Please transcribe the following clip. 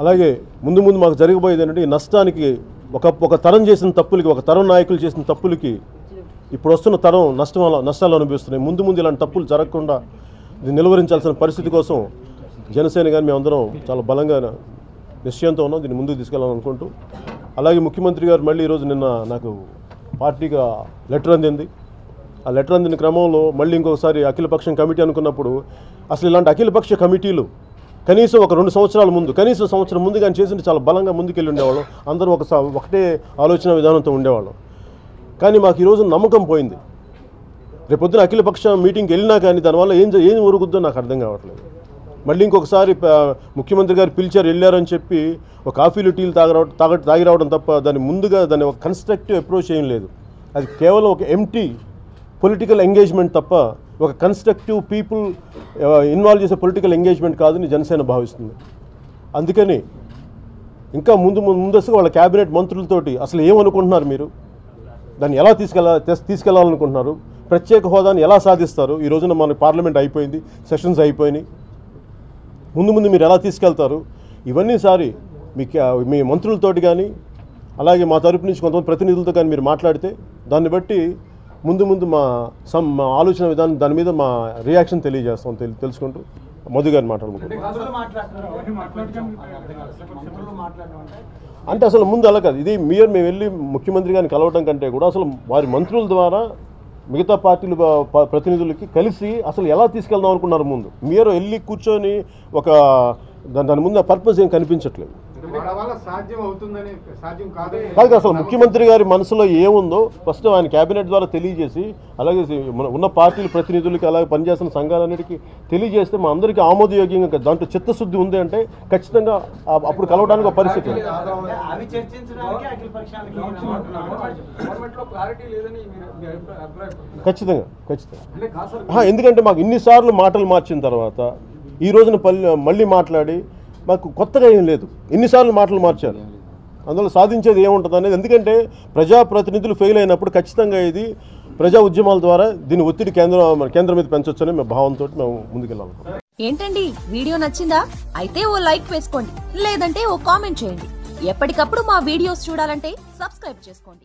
అలాగే ముందు ముందు మాకు జరగబోయేది ఏంటంటే ఈ నష్టానికి ఒక ఒక తరం చేసిన తప్పులకి ఒక తరం నాయకులు చేసిన తప్పులకి ఇప్పుడు వస్తున్న తరం నష్టం అలా- నష్టాలు అనుభవిస్తున్నాయి. ముందు ముందు ఇలాంటి తప్పులు జరగకుండా నిలువరించాల్సిన పరిస్థితి కోసం జనసేన కానీ మేమందరం చాలా బలంగా నిశ్చయంతో ఉన్నాం. దీన్ని ముందుకు తీసుకెళ్ళాలని అనుకుంటూ. అలాగే ముఖ్యమంత్రి గారు మళ్ళీ ఈరోజు నిన్న నాకు పార్టీగా లెటర్ అందింది. ఆ లెటర్ అందిన క్రమంలో మళ్ళీ ఇంకొకసారి అఖిలపక్షం కమిటీ అనుకున్నప్పుడు అసలు ఇలాంటి అఖిలపక్ష కమిటీలు కనీసం ఒక రెండు సంవత్సరాల ముందు కనీసం సంవత్సరం ముందు కానీ చేసింటే చాలా బలంగా ముందుకెళ్ళి ఉండేవాళ్ళం. అందరూ ఒక ఒకటే ఆలోచన విధానంతో ఉండేవాళ్ళం. కానీ మాకు ఈరోజు నమ్మకం పోయింది. రేపొద్దున అఖిలపక్ష మీటింగ్కి వెళ్ళినా కానీ దానివల్ల ఏం ఏం ఒరుగుద్దో నాకు అర్థం కావట్లేదు. మళ్ళీ ఇంకొకసారి ముఖ్యమంత్రి గారు పిలిచారు వెళ్ళారని చెప్పి ఒక కాఫీలు టీలు తాగ తాగ తాగి రావడం తప్ప దాన్ని ముందుగా దాన్ని ఒక కన్స్ట్రక్టివ్ అప్రోచ్ ఏం లేదు. అది కేవలం ఒక ఎంటీ పొలిటికల్ ఎంగేజ్మెంట్ తప్ప ఒక కన్స్ట్రక్టివ్ పీపుల్ ఇన్వాల్వ్ చేసే పొలిటికల్ ఎంగేజ్మెంట్ కాదని జనసేన భావిస్తుంది. అందుకని ఇంకా ముందు ముందస్తుగా వాళ్ళ క్యాబినెట్ మంత్రులతోటి అసలు ఏమనుకుంటున్నారు మీరు? దాన్ని ఎలా తీసుకెళ్ళ తీసుకెళ్ళాలనుకుంటున్నారు? ప్రత్యేక హోదాని ఎలా సాధిస్తారు? ఈ రోజున మన పార్లమెంట్ అయిపోయింది సెషన్స్ అయిపోయినాయి. ముందు ముందు మీరు ఎలా తీసుకెళ్తారు? ఇవన్నీ సారి మీ మీ మంత్రులతోటి కానీ అలాగే మా తరపు నుంచి కొంతమంది ప్రతినిధులతో కానీ మీరు మాట్లాడితే దాన్ని బట్టి ముందు ముందు మా సమ్ మా ఆలోచన విధానం దాని మీద మా రియాక్షన్ తెలియజేస్తాం తెలి తెలుసుకుంటూ. మధు గారిని మాట్లాడుకుంటాం అంటే అసలు ముందు అలా కాదు. ఇది మీరు మేము వెళ్ళి ముఖ్యమంత్రి గారిని కలవడం కంటే కూడా అసలు వారి మంత్రుల ద్వారా మిగతా పార్టీలు ప్రతినిధులకి కలిసి అసలు ఎలా తీసుకెళ్దాం అనుకున్నారు ముందు? మీరు వెళ్ళి కూర్చొని ఒక దాని దాని ముందు పర్పస్ ఏం కనిపించట్లేదు. కాదు. కాదు, అసలు ముఖ్యమంత్రి గారి మనసులో ఏముందో ఫస్ట్ ఆయన కేబినెట్ ద్వారా తెలియజేసి అలాగే ఉన్న పార్టీల ప్రతినిధులకి అలాగే పనిచేస్తున్న సంఘాలన్నిటికీ తెలియజేస్తే మా అందరికీ ఆమోదయోగ్యంగా దాంట్లో చిత్తశుద్ధి ఉంది అంటే ఖచ్చితంగా అప్పుడు కలవడానికి ఒక పరిస్థితి ఖచ్చితంగా ఖచ్చితంగా. ఎందుకంటే మాకు ఇన్నిసార్లు మాటలు మార్చిన తర్వాత ఈ రోజున పల్లి మళ్ళీ మాట్లాడి మాకు కొత్తగా ఏం లేదు. ఎన్నిసార్లు మాటలు మార్చారు. అందులో సాధించేది ఏముంటుంది అనేది ఎందుకంటే ప్రజాప్రతినిధులు ఫెయిల్ అయినప్పుడు ఖచ్చితంగా ఇది ప్రజా ఉద్యమాల ద్వారా దీని ఒత్తిడి కేంద్రం కేంద్రం మీద పెంచొచ్చని మేము భావంతో మేము ముందుకెళ్ళాలి. ఏంటండి? వీడియో నచ్చిందా? అయితే ఓ లైక్ వేసుకోండి. లేదంటే ఓ కామెంట్ చేయండి. ఎప్పటికప్పుడు మా వీడియోస్ చూడాలంటే సబ్స్క్రైబ్ చేసుకోండి.